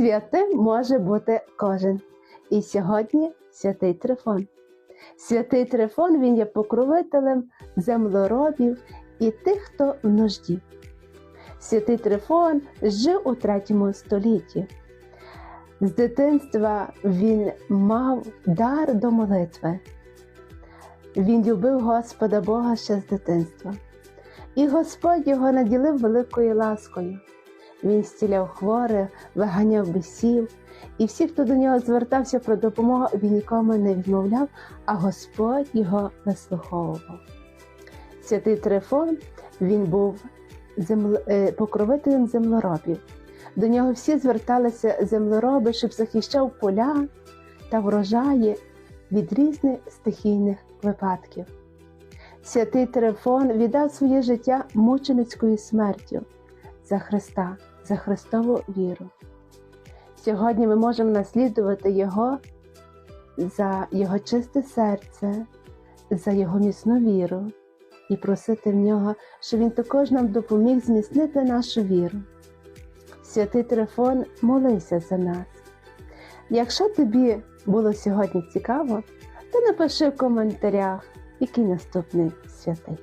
Святим може бути кожен. І сьогодні святий Трифон. Святий Трифон він є покровителем землеробів і тих, хто в нужді. Святий Трифон жив у третьому столітті. З дитинства він мав дар до молитви. Він любив Господа Бога ще з дитинства. І Господь його наділив великою ласкою. Він зціляв хворих, виганяв бісів, і всі, хто до нього звертався про допомогу, він нікому не відмовляв, а Господь його вислуховував. Святий Трифон він був земл... е, покровителем землеробів. До нього всі зверталися землероби, щоб захищав поля та врожаї від різних стихійних випадків. Святий Трифон віддав своє життя мученицькою смертю за Христа, за Христову віру. Сьогодні ми можемо наслідувати Його за Його чисте серце, за Його міцну віру і просити в нього, щоб Він також нам допоміг зміцнити нашу віру. Святий Трифон, молися за нас. Якщо тобі було сьогодні цікаво, то напиши в коментарях, який наступний святий.